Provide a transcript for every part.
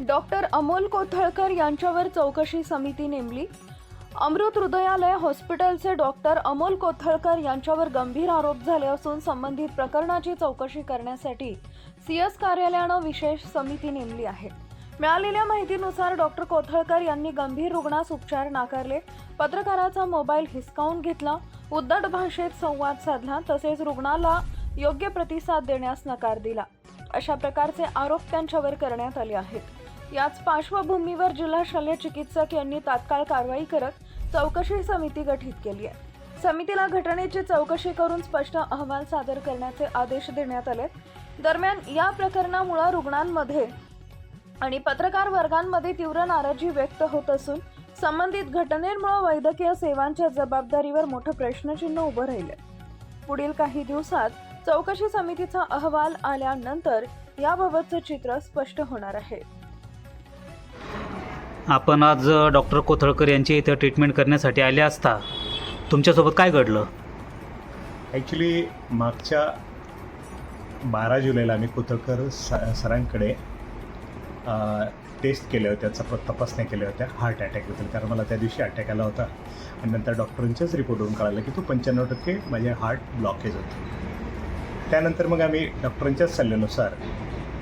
Doctor Amol कोथळकर यांच्यावर चौकशी समिती नेमली. अमृत हृदयालय हॉस्पिटलचे डॉक्टर अमोल कोथळकर यांच्यावर गंभीर आरोप झाले असून संबंधित प्रकरणाची चौकशी करण्यासाठी सीएस कार्यालयानं विशेष समिती नेमली आहे. मिळालेल्या माहितीनुसार डॉक्टर कोथळकर यांनी गंभीर रुग्णास उपचार नाकारले. पत्रकाराचा मोबाईल हिसकावून घेतला. उद्धट भाषेत संवाद साधला. तसेच रुग्णाला योग्य प्रतिसाद देण्यास नकार दिला. अशा प्रकारचे आरोप त्यांच्यावर करण्यात आले आहेत. याच पार्श्वभूमीवर जिल्हा शल्य चिकित्सक यांनी तात्काळ कारवाई करत चौकशी समिती गठीत केली आहे. समितीला घटनेची चौकशी करून स्पष्ट अहवाल सादर करण्याचे आदेश देण्यात आले दरम्यान या प्रकरणामुळे रुग्णांमध्ये आणि पत्रकार वर्गांमध्ये तीव्र नाराजी व्यक्त होत असून संबंधित घटनेमुळे वैद्यकीय सेवांच्या जबाबदारीवर मोठं प्रश्नचिन्ह उभं राहिले पुढील काही दिवसात चौकशी समितीचा अहवाल आल्यानंतर याबाबतचं चित्र स्पष्ट होणार आहे. आपण आज डॉक्टर कोथळकर यांची इथं ट्रीटमेंट करण्यासाठी आले असता तुमच्यासोबत काय घडलं? ॲक्च्युली मागच्या बारा जुलैला आम्ही कोथळकर स सरांकडे टेस्ट केल्या होत्या चप तपासण्या केल्या होत्या हार्ट अटॅकबद्दल कारण मला त्या दिवशी अटॅक आला होता. आणि नंतर डॉक्टरांच्याच रिपोर्टवरून कळालं की तो पंच्याण्णव टक्के माझे हार्ट ब्लॉकेज होते. त्यानंतर मग आम्ही डॉक्टरांच्याच सल्ल्यानुसार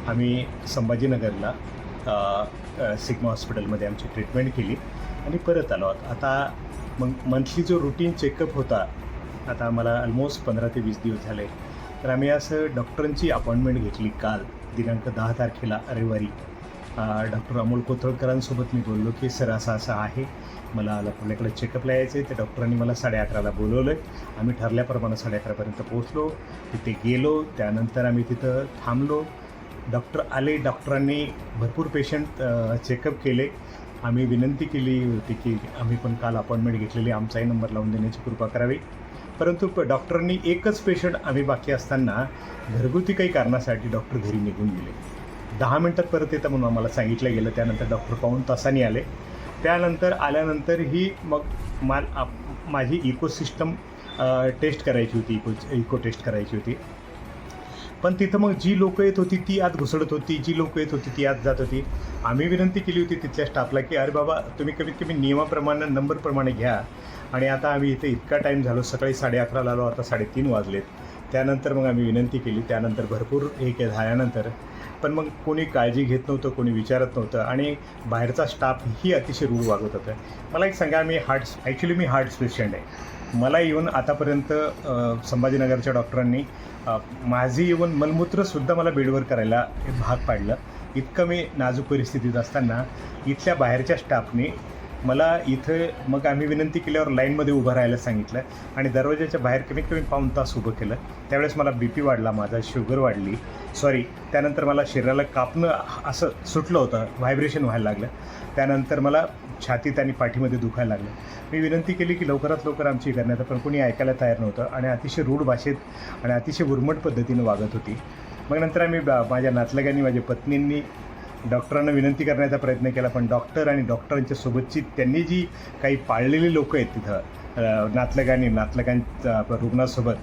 आम्ही संभाजीनगरला सिग्मा हॉस्पिटलमध्ये आमची ट्रीटमेंट केली आणि परत आलो. आहोत आता मग मंथली जो रुटीन चेकअप होता आता मला ऑलमोस्ट पंधरा ते वीस दिवस झाले. तर आम्ही असं डॉक्टरांची अपॉइंटमेंट घेतली काल दिनांक दहा तारखेला रविवारी. डॉक्टर अमोल कोथळकरांसोबत मी बोललो की सर असं असं आहे. मला आपल्याकडे चेकअपला यायचं आहे त्या डॉक्टरांनी मला साडे अकराला बोलवलं आहे आम्ही ठरल्याप्रमाणे साडे अकरापर्यंत पोहोचलो. तिथे गेलो. त्यानंतर आम्ही तिथं थांबलो. डॉक्टर आले डॉक्टरांनी भरपूर पेशंट चेकअप केले. आम्ही विनंती केली होती की आम्ही पण काल अपॉइंटमेंट घेतलेली आमचाही नंबर लावून देण्याची कृपा करावी. परंतु प- डॉक्टरांनी एकच पेशंट आम्ही बाकी असताना घरगुती काही कारणासाठी डॉक्टर घरी निघून गेले. दहा मिनटात परत येतं म्हणून आम्हाला सांगितलं गेलं. त्यानंतर डॉक्टर पाहून तासाने आले. त्यानंतर आल्यानंतरही मग मा आप- माझी इकोसिस्टम टेस्ट करायची होती इको इको टेस्ट करायची होती. पण तिथं मग जी लोकं येत होती ती आत घुसडत होती जी लोकं येत होती ती आत जात होती. आम्ही विनंती केली होती तिथल्या स्टाफला की अरे बाबा तुम्ही कमीत कमी नियमाप्रमाणे नंबरप्रमाणे घ्या. आणि आता आम्ही इथे इतका टाईम झालो सकाळी साडे अकराला आलो आता साडेतीन वाजलेत. त्यानंतर मग आम्ही विनंती केली त्यानंतर भरपूर हे झाल्यानंतर. पण मग कोणी काळजी घेत नव्हतं कोणी विचारत नव्हतं आणि बाहेरचा स्टाफही अतिशय रूढ वागत होतं. मला एक सांगा मी हार्ट ॲक्च्युली मी हार्ट पेशंट आहे. मला येऊन आतापर्यंत संभाजीनगरच्या डॉक्टरांनी माझी येऊन मलमूत्रसुद्धा मला बेडवर करायला भाग पाडलं. इतकं मी नाजूक परिस्थितीत असताना इथल्या बाहेरच्या स्टाफने मला इथं मग आम्ही विनंती केल्यावर लाईनमध्ये उभं राहायला सांगितलं आणि दरवाजाच्या बाहेर कमीत कमी पाऊण तास उभं केलं. त्यावेळेस मला बी पी वाढला माझा शुगर वाढली. सॉरी त्यानंतर मला शरीराला कापणं असं सुटलं होतं व्हायब्रेशन व्हायला लागलं. त्यानंतर मला छातीत आणि पाठीमध्ये दुखायला लागलं. मी विनंती केली की लवकरात लवकर आमची करण्यात पण कोणी ऐकायला तयार नव्हतं आणि अतिशय रूढ भाषेत आणि अतिशय गुरमट पद्धतीनं वागत होती. मग नंतर आम्ही बा- माझ्या नातलगांनी माझ्या पत्नींनी डॉक्टरांना विनंती करण्याचा प्रयत्न केला पण डॉक्टर आणि डॉक्टरांच्या सोबतची त्यांनी जी काही पाळलेली लोकं आहेत तिथं नातलगांनी नातलगांच्या रुग्णासोबत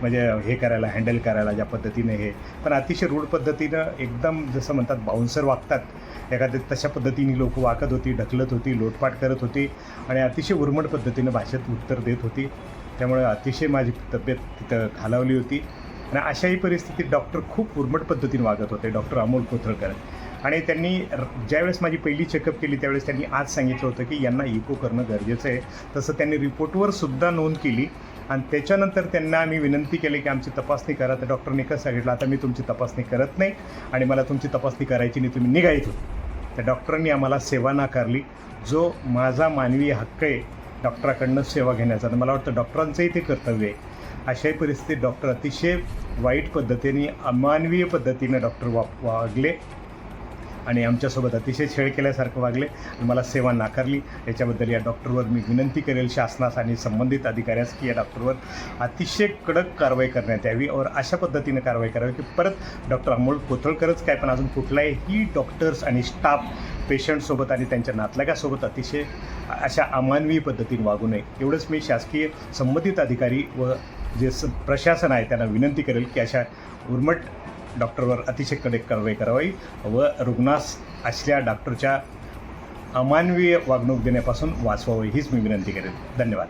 म्हणजे हे करायला हँडल करायला ज्या पद्धतीने हे पण अतिशय रूढ पद्धतीनं एकदम जसं म्हणतात बाउन्सर वागतात. एखाद्या तशा पद्धतीने लोक वाकत होती ढकलत होती लोटपाट करत होती आणि अतिशय उर्मट पद्धतीनं भाषेत उत्तर देत होती. त्यामुळे अतिशय माझी तब्येत तिथं खालावली होती. आणि अशाही परिस्थितीत डॉक्टर खूप उर्मट पद्धतीने वागत होते. डॉक्टर अमोल कोथळकर. आणि त्यांनी र- ज्यावेळेस माझी पहिली चेकअप केली त्यावेळेस त्यांनी आज सांगितलं होतं की यांना इको करणं गरजेचं आहे. तसं त्यांनी रिपोर्टवर सुद्धा नोंद केली. आणि त्याच्यानंतर त्यांना आम्ही विनंती केली की आमची तपासणी करा. तर डॉक्टरने कसं सांगितलं आता मी तुमची तपासणी करत नाही आणि मला तुमची तपासणी करायची नाही तुम्ही निघायचो. तर डॉक्टरांनी आम्हाला सेवा नाकारली. जो माझा मानवी हक्क आहे डॉक्टराकडनं सेवा घेण्याचा. तर मला वाटतं डॉक्टरांचंही ते कर्तव्य आहे. अशाही परिस्थितीत डॉक्टर अतिशय वाईट पद्धतीने अमानवीय पद्धतीने डॉक्टर वा वागले. आणि आमच्यासोबत अतिशय छेड केल्यासारखं वागले आणि मला सेवा नाकारली. याच्याबद्दल या डॉक्टरवर मी विनंती करेल शासनास आणि संबंधित अधिकाऱ्यास की या डॉक्टरवर अतिशय कडक कारवाई करण्यात यावी. और अशा पद्धतीने कारवाई करावी की परत डॉक्टर अमोल कोथळकरच काय पण अजून कुठलाही डॉक्टर्स आणि स्टाफ पेशंटसोबत आणि त्यांच्या नातलगासोबत अतिशय अशा अमानवी पद्धतीने वागू नये. एवढंच मी शासकीय संबंधित अधिकारी व जे स प्रशासन आहे त्यांना विनंती करेल की अशा उर्मट डॉक्टरवर अतिशय कडक कारवाई करावी व रुग्णास असल्या डॉक्टरच्या अमानवीय वागणूक देण्यापासून वाचवावी हीच मी विनंती करेन. धन्यवाद.